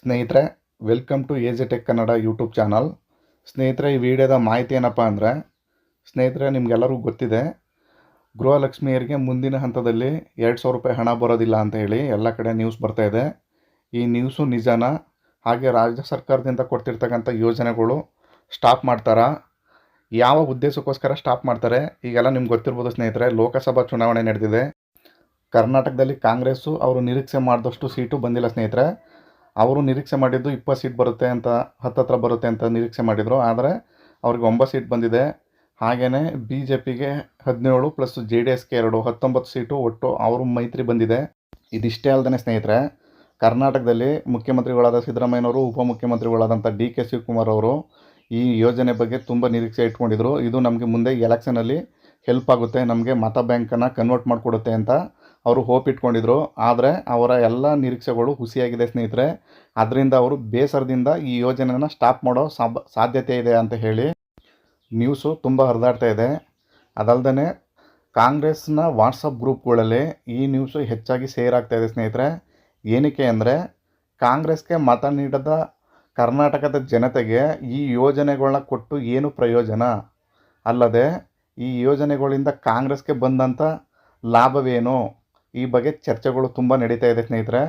ಸ್ನೇಹಿತರೆ welcome to a tech Kannada YouTube channel ಸ್ನೇಹಿತರೆ, ಈ ವಿಡಿಯೋದ ಮಾಹಿತಿ ಏನಪ್ಪ ಅಂದರೆ, ಸ್ನೇಹಿತರೆ, ನಿಮಗೆಲ್ಲರಿಗೂ ಗೊತ್ತಿದೆ ಗೃಹಲಕ್ಷ್ಮಿಯರಿಗೆ ಮುಂದಿನ ಹಂತದಲ್ಲಿ ಎರಡು ಸಾವಿರ ರೂಪಾಯಿ ಹಣ ಬರೋದಿಲ್ಲ ಅಂತ ಹೇಳಿ ಎಲ್ಲ ಕಡೆ ನ್ಯೂಸ್ ಬರ್ತಾ ಇದೆ. ಈ ನ್ಯೂಸು ನಿಜಾನ, ಹಾಗೆ ರಾಜ್ಯ ಸರ್ಕಾರದಿಂದ ಕೊಡ್ತಿರ್ತಕ್ಕಂಥ ಯೋಜನೆಗಳು ಸ್ಟಾಪ್ ಮಾಡ್ತಾರಾ, ಯಾವ ಉದ್ದೇಶಕ್ಕೋಸ್ಕರ ಸ್ಟಾಪ್ ಮಾಡ್ತಾರೆ, ಈಗೆಲ್ಲ ನಿಮ್ಗೆ ಗೊತ್ತಿರ್ಬೋದು ಸ್ನೇಹಿತರೆ, ಲೋಕಸಭಾ ಚುನಾವಣೆ ನಡೆದಿದೆ. ಕರ್ನಾಟಕದಲ್ಲಿ ಕಾಂಗ್ರೆಸ್ಸು ಅವರು ನಿರೀಕ್ಷೆ ಮಾಡಿದಷ್ಟು ಸೀಟು ಬಂದಿಲ್ಲ ಸ್ನೇಹಿತರೆ. ಅವರು ನಿರೀಕ್ಷೆ ಮಾಡಿದ್ದು ಇಪ್ಪತ್ತು ಸೀಟ್ ಬರುತ್ತೆ ಅಂತ ಹತ್ತತ್ರ ಬರುತ್ತೆ ಅಂತ ನಿರೀಕ್ಷೆ ಮಾಡಿದರು. ಆದರೆ ಅವ್ರಿಗೆ ಒಂಬತ್ತು ಸೀಟ್ ಬಂದಿದೆ. ಹಾಗೆಯೇ ಬಿ ಜೆ ಪಿಗೆ ಹದಿನೇಳು ಪ್ಲಸ್ ಜೆ ಡಿ ಎಸ್ಗೆ ಎರಡು, ಹತ್ತೊಂಬತ್ತು ಸೀಟು ಒಟ್ಟು ಅವರು ಮೈತ್ರಿ ಬಂದಿದೆ. ಇದಿಷ್ಟೇ ಅಲ್ಲದೆ ಸ್ನೇಹಿತರೆ, ಕರ್ನಾಟಕದಲ್ಲಿ ಮುಖ್ಯಮಂತ್ರಿಗಳಾದ ಸಿದ್ದರಾಮಯ್ಯನವರು, ಉಪಮುಖ್ಯಮಂತ್ರಿಗಳಾದಂಥ ಡಿ ಕೆ ಶಿವಕುಮಾರ್ ಅವರು ಈ ಯೋಜನೆ ಬಗ್ಗೆ ತುಂಬ ನಿರೀಕ್ಷೆ ಇಟ್ಕೊಂಡಿದ್ರು. ಇದು ನಮಗೆ ಮುಂದೆ ಎಲೆಕ್ಷನಲ್ಲಿ ಹೆಲ್ಪ್ ಆಗುತ್ತೆ, ನಮಗೆ ಮತ ಬ್ಯಾಂಕನ್ನು ಕನ್ವರ್ಟ್ ಮಾಡಿಕೊಡುತ್ತೆ ಅಂತ ಅವರು ಹೋಪ್ ಇಟ್ಕೊಂಡಿದ್ರು ಆದರೆ ಅವರ ಎಲ್ಲ ನಿರೀಕ್ಷೆಗಳು ಹುಸಿಯಾಗಿದೆ ಸ್ನೇಹಿತರೆ. ಅದರಿಂದ ಅವರು ಬೇಸರದಿಂದ ಈ ಯೋಜನೆಯನ್ನು ಸ್ಟಾಪ್ ಮಾಡೋ ಸಾಧ್ಯತೆ ಇದೆ ಅಂತ ಹೇಳಿ ನ್ಯೂಸು ತುಂಬ ಹರಿದಾಡ್ತಾ ಇದೆ. ಅದಲ್ಲದೆ ಕಾಂಗ್ರೆಸ್ನ ವಾಟ್ಸಪ್ ಗ್ರೂಪ್ಗಳಲ್ಲಿ ಈ ನ್ಯೂಸು ಹೆಚ್ಚಾಗಿ ಸೇರ್ ಆಗ್ತಾ ಇದೆ ಸ್ನೇಹಿತರೆ. ಏನಕ್ಕೆ ಅಂದರೆ ಕಾಂಗ್ರೆಸ್ಗೆ ಮತ ನೀಡದ ಕರ್ನಾಟಕದ ಜನತೆಗೆ ಈ ಯೋಜನೆಗಳನ್ನ ಕೊಟ್ಟು ಏನು ಪ್ರಯೋಜನ? ಅಲ್ಲದೆ ಈ ಯೋಜನೆಗಳಿಂದ ಕಾಂಗ್ರೆಸ್ಗೆ ಬಂದಂಥ ಲಾಭವೇನು? ಈ ಬಗ್ಗೆ ಚರ್ಚೆಗಳು ತುಂಬ ನಡೀತಾ ಇದೆ ಸ್ನೇಹಿತರೆ.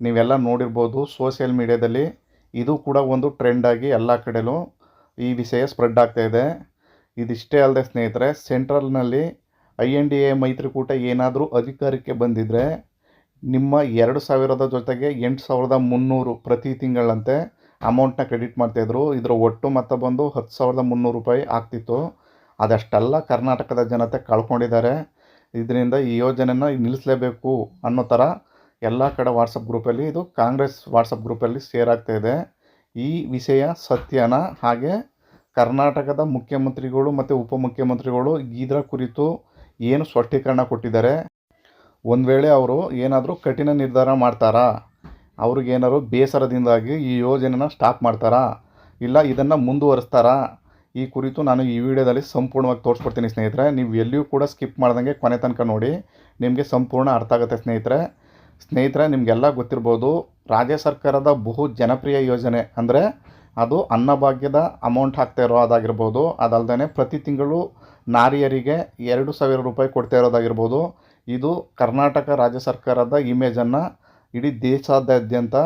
ನೀವೆಲ್ಲ ನೋಡಿರ್ಬೋದು ಸೋಷಿಯಲ್ ಮೀಡ್ಯಾದಲ್ಲಿ ಇದು ಕೂಡ ಒಂದು ಟ್ರೆಂಡಾಗಿ ಎಲ್ಲ ಕಡೆಯೂ ಈ ವಿಷಯ ಸ್ಪ್ರೆಡ್ ಆಗ್ತಾ ಇದೆ. ಇದಿಷ್ಟೇ ಅಲ್ಲದೆ ಸ್ನೇಹಿತರೆ ಸೆಂಟ್ರಲ್ನಲ್ಲಿ ಐ ಎನ್ ಡಿ ಎ ಮೈತ್ರಿಕೂಟ ಏನಾದರೂ ಅಧಿಕಾರಕ್ಕೆ ಬಂದಿದ್ದರೆ ನಿಮ್ಮ ಎರಡು ಸಾವಿರದ ಜೊತೆಗೆ ಎಂಟು ಸಾವಿರದ ಮುನ್ನೂರು ಪ್ರತಿ ತಿಂಗಳಂತೆ ಅಮೌಂಟ್ನ ಕ್ರೆಡಿಟ್ ಮಾಡ್ತಾಯಿದ್ರು ಇದರ ಒಟ್ಟು ಮೊತ್ತ ಬಂದು ಹತ್ತು ಸಾವಿರದ ಮುನ್ನೂರು ರೂಪಾಯಿ ಆಗ್ತಿತ್ತು. ಅದಷ್ಟೆಲ್ಲ ಕರ್ನಾಟಕದ ಜನತೆ ಕಳ್ಕೊಂಡಿದ್ದಾರೆ. ಇದರಿಂದ ಈ ಯೋಜನೆನ ನಿಲ್ಲಿಸಲೇಬೇಕು ಅನ್ನೋ ಥರ ಎಲ್ಲ ಕಡೆ ವಾಟ್ಸಪ್ ಗ್ರೂಪಲ್ಲಿ ಇದು ಕಾಂಗ್ರೆಸ್ ವಾಟ್ಸಪ್ ಗ್ರೂಪಲ್ಲಿ ಶೇರ್ ಇದೆ. ಈ ವಿಷಯ ಸತ್ಯನ ಹಾಗೆ ಕರ್ನಾಟಕದ ಮುಖ್ಯಮಂತ್ರಿಗಳು ಮತ್ತು ಉಪಮುಖ್ಯಮಂತ್ರಿಗಳು ಇದರ ಕುರಿತು ಏನು ಸ್ಪಷ್ಟೀಕರಣ ಕೊಟ್ಟಿದ್ದಾರೆ. ಒಂದು ವೇಳೆ ಅವರು ಏನಾದರೂ ಕಠಿಣ ನಿರ್ಧಾರ ಮಾಡ್ತಾರಾ? ಅವ್ರಿಗೇನಾದ್ರು ಬೇಸರದಿಂದಾಗಿ ಈ ಯೋಜನೆನ ಸ್ಟಾಪ್ ಮಾಡ್ತಾರಾ? ಇಲ್ಲ ಇದನ್ನು ಮುಂದುವರಿಸ್ತಾರಾ? ಈ ಕುರಿತು ನಾನು ಈ ವಿಡಿಯೋದಲ್ಲಿ ಸಂಪೂರ್ಣವಾಗಿ ತೋರಿಸ್ಕೊಡ್ತೀನಿ ಸ್ನೇಹಿತರೆ. ನೀವು ಎಲ್ಲಿಯೂ ಕೂಡ ಸ್ಕಿಪ್ ಮಾಡ್ದಂಗೆ ಕೊನೆ ತನಕ ನೋಡಿ. ನಿಮಗೆ ಸಂಪೂರ್ಣ ಅರ್ಥ ಆಗುತ್ತೆ ಸ್ನೇಹಿತರೆ. ಸ್ನೇಹಿತರೆ, ನಿಮಗೆಲ್ಲ ಗೊತ್ತಿರ್ಬೋದು, ರಾಜ್ಯ ಸರ್ಕಾರದ ಬಹು ಜನಪ್ರಿಯ ಯೋಜನೆ ಅಂದರೆ ಅದು ಅನ್ನಭಾಗ್ಯದ ಅಮೌಂಟ್ ಹಾಕ್ತಾ ಇರೋದಾಗಿರ್ಬೋದು. ಅದಲ್ಲದೆ ಪ್ರತಿ ತಿಂಗಳು ನಾರಿಯರಿಗೆ ಎರಡು ಸಾವಿರ ರೂಪಾಯಿ ಕೊಡ್ತಾ ಇರೋದಾಗಿರ್ಬೋದು. ಇದು ಕರ್ನಾಟಕ ರಾಜ್ಯ ಸರ್ಕಾರದ ಇಮೇಜನ್ನು ಇಡೀ ದೇಶಾದ್ಯಂತ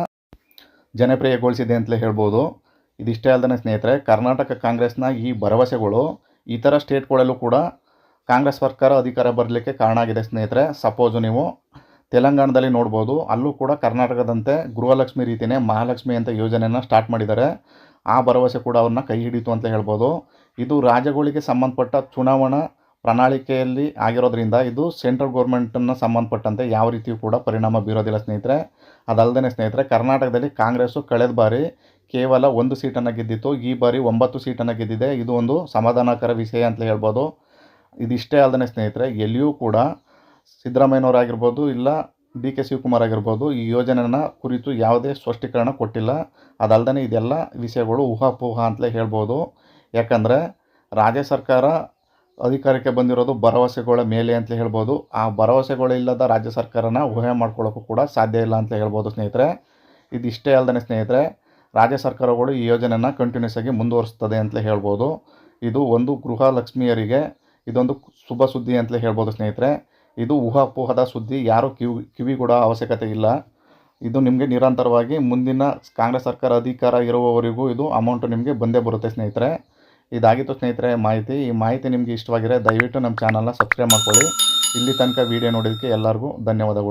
ಜನಪ್ರಿಯಗೊಳಿಸಿದೆ ಅಂತಲೇ ಹೇಳ್ಬೋದು. ಇದಿಷ್ಟೇ ಅಲ್ಲದೆ ಸ್ನೇಹಿತರೆ, ಕರ್ನಾಟಕ ಕಾಂಗ್ರೆಸ್ನ ಈ ಭರವಸೆಗಳು ಇತರ ಸ್ಟೇಟ್ಗಳಲ್ಲೂ ಕೂಡ ಕಾಂಗ್ರೆಸ್ ಸರ್ಕಾರ ಅಧಿಕಾರ ಬರಲಿಕ್ಕೆ ಕಾರಣ ಆಗಿದೆ ಸ್ನೇಹಿತರೆ. ಸಪೋಸು ನೀವು ತೆಲಂಗಾಣದಲ್ಲಿ ನೋಡ್ಬೋದು, ಅಲ್ಲೂ ಕೂಡ ಕರ್ನಾಟಕದಂತೆ ಗೃಹಲಕ್ಷ್ಮಿ ರೀತಿಯೇ ಮಹಾಲಕ್ಷ್ಮಿ ಅಂತ ಯೋಜನೆಯನ್ನು ಸ್ಟಾರ್ಟ್ ಮಾಡಿದ್ದಾರೆ. ಆ ಭರವಸೆ ಕೂಡ ಅವ್ರನ್ನ ಕೈ ಹಿಡಿತು ಅಂತ ಹೇಳ್ಬೋದು. ಇದು ರಾಜ್ಯಗಳಿಗೆ ಸಂಬಂಧಪಟ್ಟ ಚುನಾವಣಾ ಪ್ರಣಾಳಿಕೆಯಲ್ಲಿ ಆಗಿರೋದ್ರಿಂದ ಇದು ಸೆಂಟ್ರಲ್ ಗೌರ್ಮೆಂಟನ್ನು ಸಂಬಂಧಪಟ್ಟಂತೆ ಯಾವ ರೀತಿಯೂ ಕೂಡ ಪರಿಣಾಮ ಬೀರೋದಿಲ್ಲ ಸ್ನೇಹಿತರೆ. ಅದಲ್ಲದೆ ಸ್ನೇಹಿತರೆ, ಕರ್ನಾಟಕದಲ್ಲಿ ಕಾಂಗ್ರೆಸ್ಸು ಕಳೆದ ಬಾರಿ ಕೇವಲ ಒಂದು ಸೀಟನ್ನು ಗೆದ್ದಿತ್ತು. ಈ ಬಾರಿ ಒಂಬತ್ತು ಸೀಟನ್ನು ಗೆದ್ದಿದೆ. ಇದು ಒಂದು ಸಮಾಧಾನಕರ ವಿಷಯ ಅಂತ ಹೇಳ್ಬೋದು. ಇದಿಷ್ಟೇ ಅಲ್ಲದೆ ಸ್ನೇಹಿತರೆ, ಎಲ್ಲಿಯೂ ಕೂಡ ಸಿದ್ದರಾಮಯ್ಯನವರಾಗಿರ್ಬೋದು ಇಲ್ಲ ಡಿ ಕೆ ಶಿವಕುಮಾರ್ ಆಗಿರ್ಬೋದು ಈ ಯೋಜನೆನ ಕುರಿತು ಯಾವುದೇ ಸ್ಪಷ್ಟೀಕರಣ ಕೊಟ್ಟಿಲ್ಲ. ಅದಲ್ಲದೆ ಇದೆಲ್ಲ ವಿಷಯಗಳು ಊಹಾಪೋಹ ಅಂತಲೇ ಹೇಳ್ಬೋದು. ಯಾಕಂದರೆ ರಾಜ್ಯ ಸರ್ಕಾರ ಅಧಿಕಾರಕ್ಕೆ ಬಂದಿರೋದು ಭರವಸೆಗಳ ಮೇಲೆ ಅಂತ ಹೇಳ್ಬೋದು. ಆ ಭರವಸೆಗಳಿಲ್ಲದ ರಾಜ್ಯ ಸರ್ಕಾರನ ಊಹೆ ಮಾಡ್ಕೊಳ್ಳೋಕ್ಕೂ ಕೂಡ ಸಾಧ್ಯ ಇಲ್ಲ ಅಂತ ಹೇಳ್ಬೋದು ಸ್ನೇಹಿತರೆ. ಇದಿಷ್ಟೇ ಅಲ್ಲದೆ ಸ್ನೇಹಿತರೆ, ರಾಜ್ಯ ಸರ್ಕಾರಗಳು ಈ ಯೋಜನೆಯನ್ನು ಕಂಟಿನ್ಯೂಸ್ ಆಗಿ ಮುಂದುವರಿಸ್ತದೆ ಅಂತಲೇ ಹೇಳ್ಬೋದು. ಇದು ಒಂದು ಗೃಹ ಲಕ್ಷ್ಮಿಯರಿಗೆ ಇದೊಂದು ಶುಭ ಸುದ್ದಿ ಅಂತಲೇ ಹೇಳ್ಬೋದು ಸ್ನೇಹಿತರೆ. ಇದು ಊಹಾಪೋಹದ ಸುದ್ದಿ, ಯಾರೂ ಕಿವಿ ಕೂಡ ಅವಶ್ಯಕತೆ ಇಲ್ಲ. ಇದು ನಿಮಗೆ ನಿರಂತರವಾಗಿ ಮುಂದಿನ ಕಾಂಗ್ರೆಸ್ ಸರ್ಕಾರ ಅಧಿಕಾರ ಇರುವವರೆಗೂ ಇದು ಅಮೌಂಟು ನಿಮಗೆ ಬಂದೇ ಬರುತ್ತೆ ಸ್ನೇಹಿತರೆ. ಇದಾಗಿತ್ತು ಸ್ನೇಹಿತರೆ, ಮಾಹಿತಿ. ಈ ಮಾಹಿತಿ ನಿಮಗೆ ಇಷ್ಟವಾಗಿರೋ ದಯವಿಟ್ಟು ನಮ್ಮ ಚಾನಲ್ನ ಸಬ್ಸ್ಕ್ರೈಬ್ ಮಾಡ್ಕೊಳ್ಳಿ. ಇಲ್ಲಿ ತನಕ ವೀಡಿಯೋ ನೋಡಿದ್ದಕ್ಕೆ ಎಲ್ಲರಿಗೂ ಧನ್ಯವಾದಗಳು.